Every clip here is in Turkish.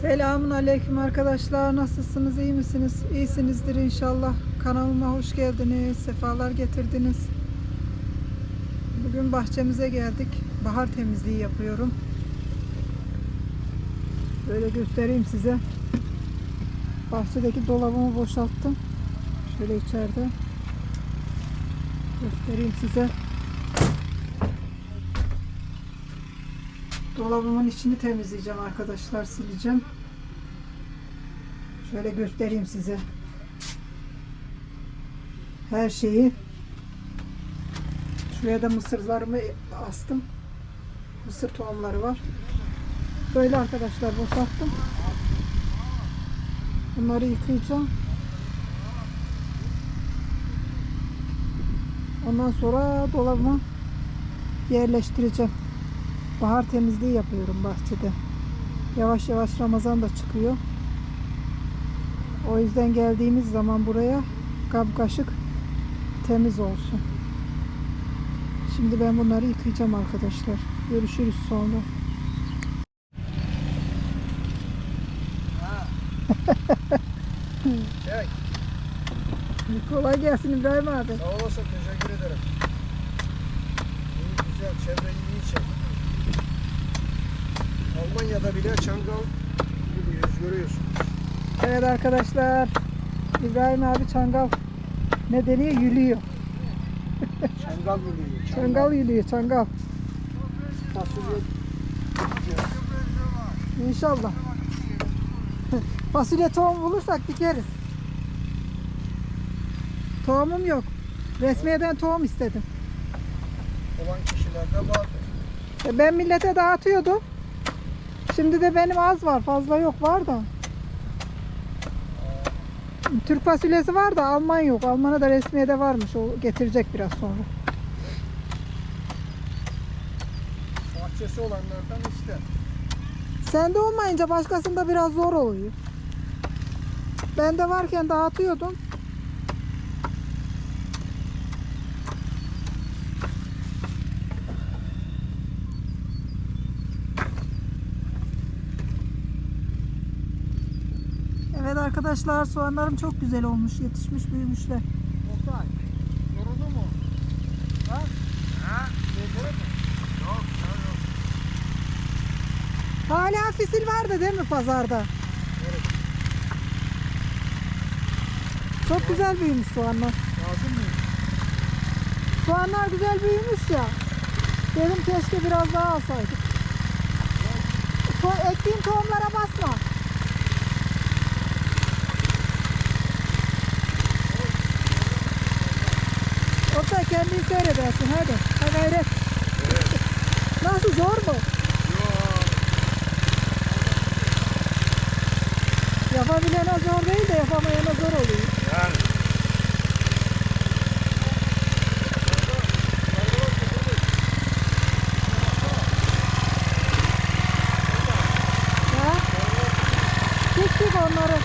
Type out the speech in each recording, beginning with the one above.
Selamun aleyküm arkadaşlar. Nasılsınız? iyi misiniz? İyisinizdir inşallah. Kanalıma hoş geldiniz. Sefalar getirdiniz. Bugün bahçemize geldik. Bahar temizliği yapıyorum. Böyle göstereyim size. Bahçedeki dolabımı boşalttım. Şöyle içeride. Göstereyim size. Dolabımın içini temizleyeceğim arkadaşlar. Sileceğim. Şöyle göstereyim size. Her şeyi. Şuraya da mısırlarımı astım. Mısır tohumları var. Böyle arkadaşlar boşalttım. Bunları yıkayacağım. Ondan sonra dolabıma yerleştireceğim. Bahar temizliği yapıyorum bahçede. Yavaş yavaş Ramazan da çıkıyor. O yüzden geldiğimiz zaman buraya kap kaşık temiz olsun. Şimdi ben bunları yıkayacağım arkadaşlar. Görüşürüz sonra. Çek. Kolay gelsin İbrahim abi. Sağ olasın. Teşekkür ederim. İyi güzel. Çevreyi. Almanya'da bile çangal gidiyoruz görüyorsun. Evet arkadaşlar. İbrahim abi çangal ne deniyor? Yülüyor. Çangal gidiyor. Çangal yülüyor. Çangal. Fasulye. İnşallah. Fasulye tohum bulursak dikeriz. Tohumum yok. Resmiyeden tohum istedim. Olan kişilerde vardır. E, Ben millete dağıtıyordum. Şimdi de benim az var. Fazla yok. Var da. Türk fasulyesi var da Alman yok. Alman'a da resmiyede varmış. O getirecek biraz sonra. Bahçesi olanlardan iste. Sende olmayınca başkasında biraz zor oluyor. Bende varken dağıtıyordum. Evet arkadaşlar soğanlarım çok güzel olmuş. Yetişmiş büyümüşler. Oktay. Yoruldu mu? Ha? Ha? Yoruldu mu? Yok. Yok. Hala fisil vardı değil mi pazarda? Evet. Çok güzel büyümüş soğanlar. Lazım mı? Soğanlar güzel büyümüş ya. Dedim keşke biraz daha alsaydık. Ektiğim tohumlara basma. Oktay kendin seyredersin hadi. Ha gayret. Nasıl zor mu? Yapabilene zor değil de yapamayana zor oluyor. Yani. Ha? Diktik onları.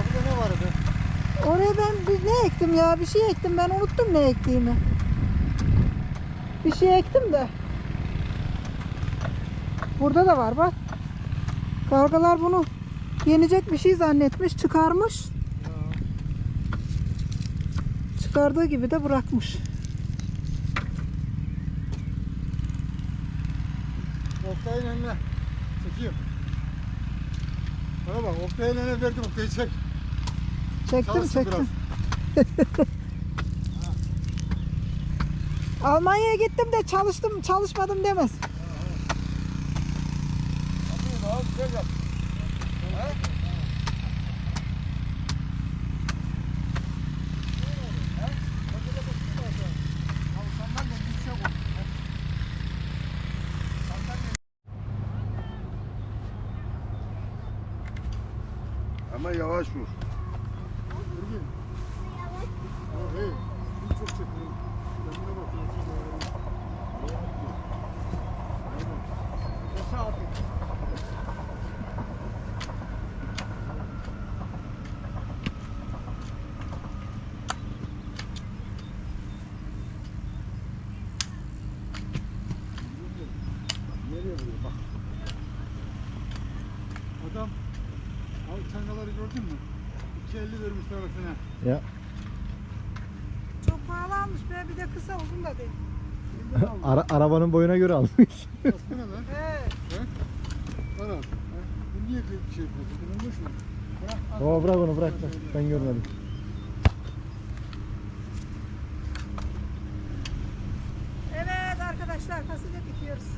Abi de ne vardı? Oraya ben bir, ne ektim ya? Bir şey ektim ben unuttum ne ektiğimi. Bir şey ektim de. Burada da var bak. Kargalar bunu yenecek bir şey zannetmiş, çıkarmış. Çıkardığı gibi de bırakmış. Oktay'ın eline çekeyim. Bana bak Oktay'ın eline verdim Oktay'ı çek. Çektim, Çalışsın çektim. Almanya'ya gittim de çalıştım, çalışmadım demez. Abi daha güzel yap. Ha? Ha? Hadi de bakayım bakalım. Al sandalye yüksek ol. Sandalye. Ama yavaş vur. Ergin. Yavaş. Hey. Bir çok çekiyor. Kendine bakıyorsun. Ne yapıyor? Yaşa artık. tanesine. Ya Çok pahalı almış be bir de kısa uzun da değil. ara- arabanın boyuna göre almış. Baksana lan. He. Bana. Bu niye bir şey yapıyorsun? Bulunmuş mu? Bırak. Baba bırak onu bırak. bırak. Ben görmedim. Evet arkadaşlar fasulye dikiyoruz.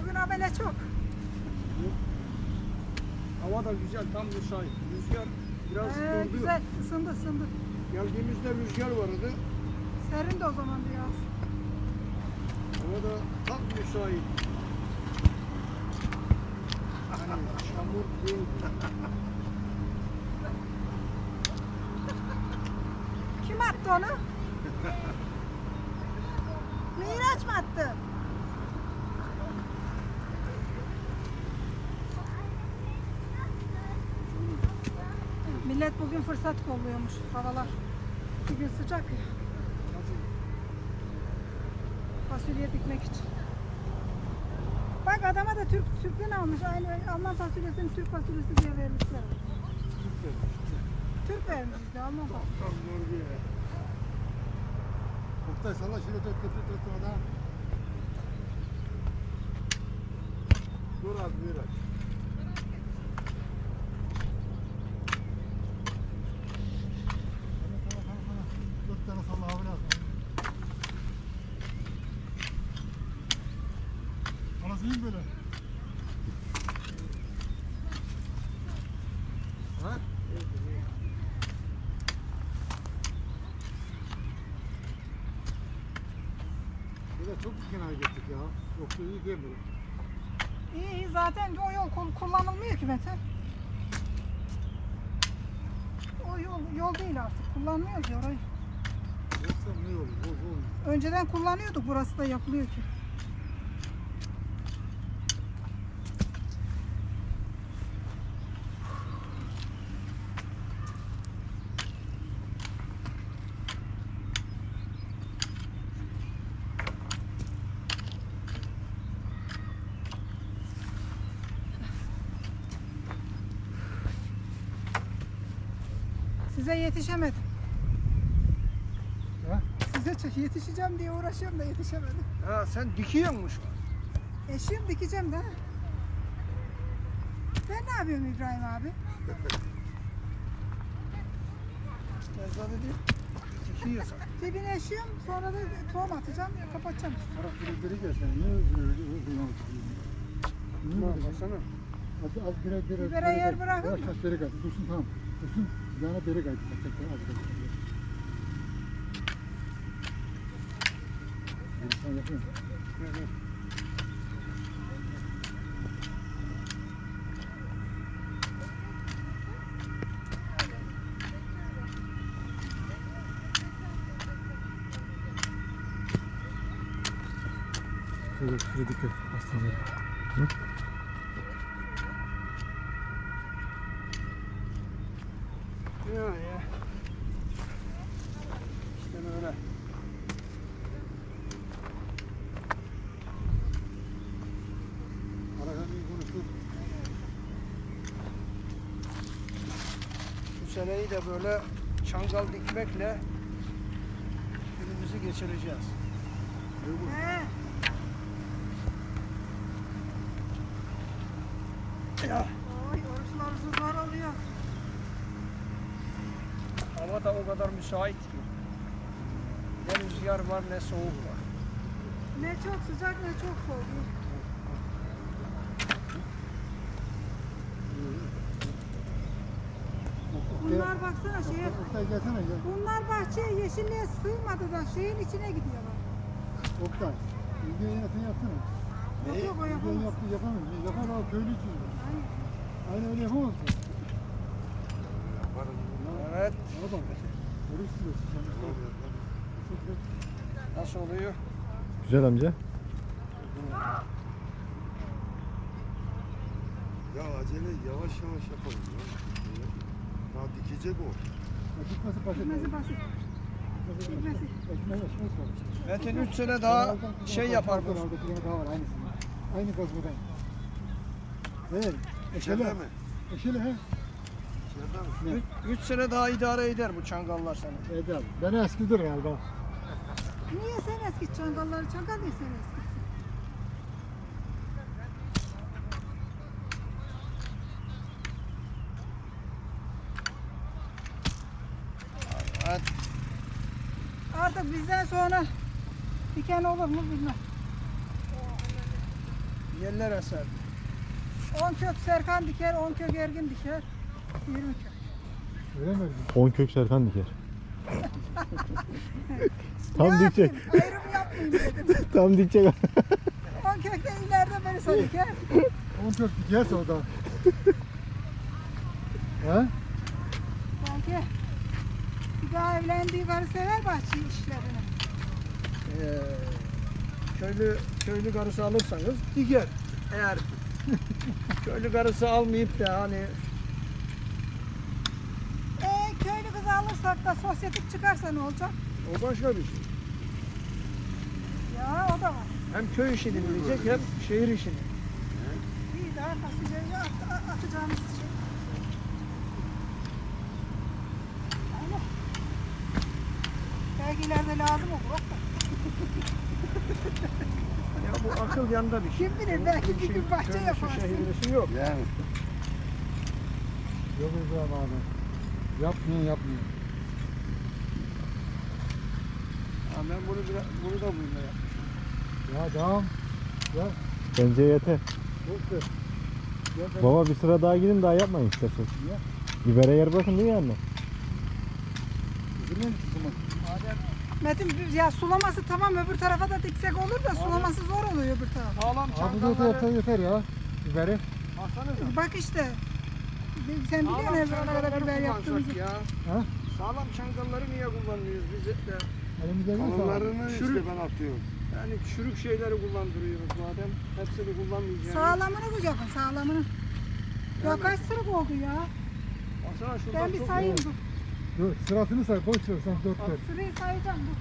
Bugün amele çok. Hava da güzel, tam müsait. Rüzgar biraz Ee, durdu. güzel ısındı ısındı. Geldiğimizde rüzgar vardı. Serin de o zaman biraz. Hava da tam müsait. Hani çamur değil. Kim attı onu? Miraç mı attı? Millet bugün fırsat kolluyormuş havalar. Bugün sıcak ya. Fasulye dikmek için. Bak adama da Türk Türk'ten almış. Aynı Alman fasulyesini Türk fasulyesi diye vermişler. Türk vermiş işte Alman fasulyesi. Tam doğru bir yere. Oktay salla şöyle tut tut tut adam. Dur abi biraz. Dört tane salla abi lazım. Anası iyi mi böyle? Ha? De çok kenara gittik ya. Yoksa iyi değil mi? İyi iyi zaten o yol kul- kullanılmıyor ki Mete. O yol, yol değil artık. Kullanmıyoruz ya orayı. Yoksa ne olur? Önceden kullanıyorduk. Burası da yapılıyor ki. Size yetişemedim. Ha? Size yetişeceğim diye uğraşıyorum da yetişemedim. Ha sen dikiyormuş. Eşim dikeceğim de. Ben ne yapıyorum İbrahim abi? Ezan ediyor. Dikiyorsun. Dibine eşiyorum sonra da tohum atacağım kapatacağım. Taraf biri biri gelsen. Niye Niye? Baksana. Az, az bire bire. Bibere yer bırakın mı? yavaş beri kaydı. Dursun tamam. Dursun. Bir tane beri kaydı. Tek tek az kaydı. Bir tane yapıyorum. Şöyle şuraya dikkat aslında. Ya ya. İşte böyle. Arada bir konuştuk. Bu seneyi de böyle çangal dikmekle günümüzü geçireceğiz. Ya. Oy oruçlar zor oluyor. Hava da o kadar müsait ki. Ne rüzgar var ne soğuk var. Ne çok sıcak ne çok soğuk. Bunlar baksana şeye, Oktay gelsene gel. bunlar bahçeye yeşilliğe sığmadı da şeyin içine gidiyorlar. Oktay. Yine sen yapsana. Yok yok o yapamaz. yapamıyor. Yapar o köylü için. Aynen. Aynen öyle yapamaz. Evet. Nasıl oluyor? Güzel amca. Ya acele yavaş yavaş yapalım ya. Daha dikecek o. Gitmesi basit. Var. Metin 3 sene daha şey yapar bu. Orada bir daha var aynısından. Aynı gazmadan. Evet. Eşele. Eşele he. 3 sene daha idare eder bu çangallar seni. Eder. Ben eskidir galiba. Niye sen eski çangalları çangal niye sen eski? Artık bizden sonra diken olur mu bilmem. Yerler eser. 10 kök Serkan diker, 10 kök Ergin diker. 20 kök. Öyle mi? 10 kök Serkan diker. Tam Ne dikecek. yapayım, Ayrım yapmayayım dedim. Tam dikecek. 10 kök de ileride beni diker. 10 kök dikerse o da. He? Belki bir daha evlendiği karı sever bahçe işlerini. Ee, köylü köylü karısı alırsanız diker. Eğer köylü karısı almayıp da hani E alırsak da sosyetik çıkarsa ne olacak? o başka bir şey. Ya o da var. Hem köy işini bilecek hem şehir işini. İyi daha fasulyeyi at, at- atacağımız şey. Aynen. Belki ileride lazım olur. Ya bu akıl yanda bir şey. Kim bilir belki bir gün bahçe Köylüsü, yaparsın. şehirlisi yok. Yani. Yok İbrahim abi. Yapmıyor yapmıyor. Ha, ben bunu biraz, bunu da bununla yaptım. Ya devam. Ya Bence yeter. Ya ben- Baba bir sıra daha gidin daha yapmayın istersen. Niye? Bibere yer bırakın değil mi anne? Zaman. Metin ya sulaması tamam öbür tarafa da diksek olur da sulaması zor oluyor öbür tarafa. Sağlam Abi bu da yeter, yeter ya. Biberi. baksanıza. Bak işte. Sen biliyorsun Sağlam evvel ona kadar çangalları biber yaptığımızı. ya. Ha? Sağlam çangalları niye kullanmıyoruz biz hep de? Elimizde? Kalınlarını işte ben atıyorum. Yani çürük şeyleri kullandırıyoruz madem. Hepsini kullanmayacağız. Sağlamını koyacaksın sağlamını. Ya kaç sırık oldu ya? Baksana şuradan Ben bir çok sayayım dur. Dur sırasını say. Boş ver sen dört ver. Sırayı sayacağım dur.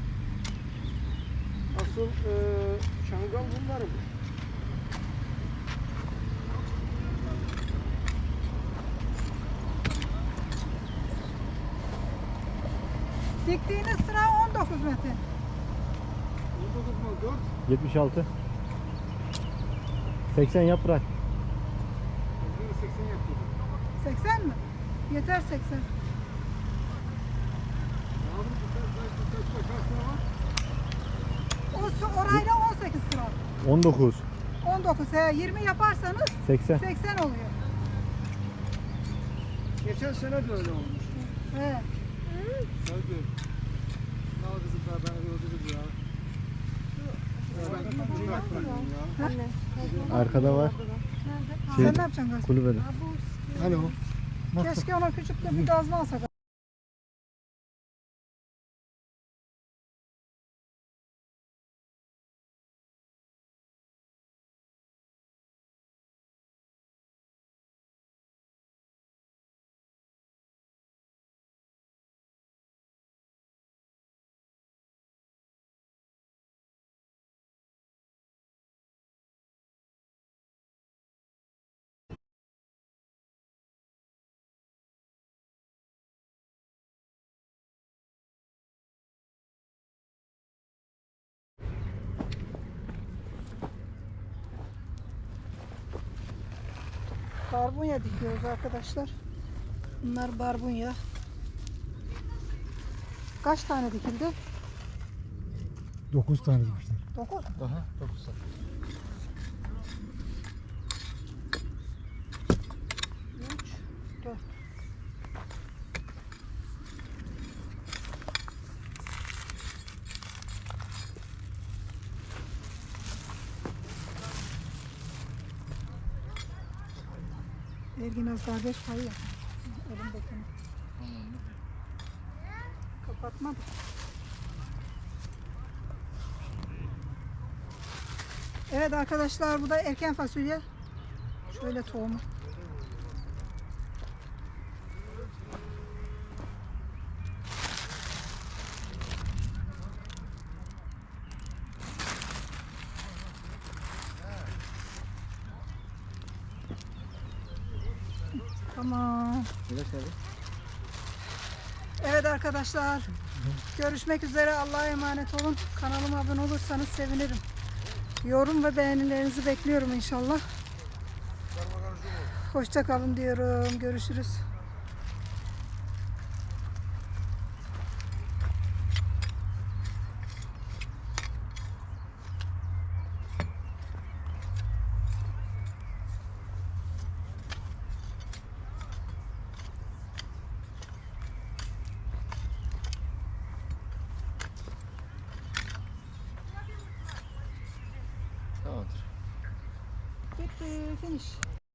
asıl e, çangal bunlar mı? Diktiğiniz sıra 19 metre. 19 mu? 4. 76. 80 yap bırak. 80 yapıyor. 80 mi? Yeter 80. Abi bu kaç kaç kaç kaç kaç tane var? O su- orayla 18 sıra. 19. 19 he 20 yaparsanız 80. 80 oluyor. Geçen sene de öyle olmuş. He. Hadi. Ne oldu kızım daha ben öldürdüm ya. Ya ben çok bırakmadım ya. Arkada var. Şey- Sen ne yapacaksın gaz? Kulübede. Alo. Keşke ona küçük de bir gazma alsak. Barbunya dikiyoruz arkadaşlar. Bunlar barbunya. Kaç tane dikildi? 9 tane demişler. 9 mu? Daha 9 tane. 3, 4. Ergin az daha beş payı yap. Elimdekini. Kapatmadık. Evet arkadaşlar bu da erken fasulye. Şöyle tohumu. Tamam. Evet arkadaşlar. Görüşmek üzere. Allah'a emanet olun. Kanalıma abone olursanız sevinirim. Yorum ve beğenilerinizi bekliyorum inşallah. Hoşça kalın diyorum. Görüşürüz.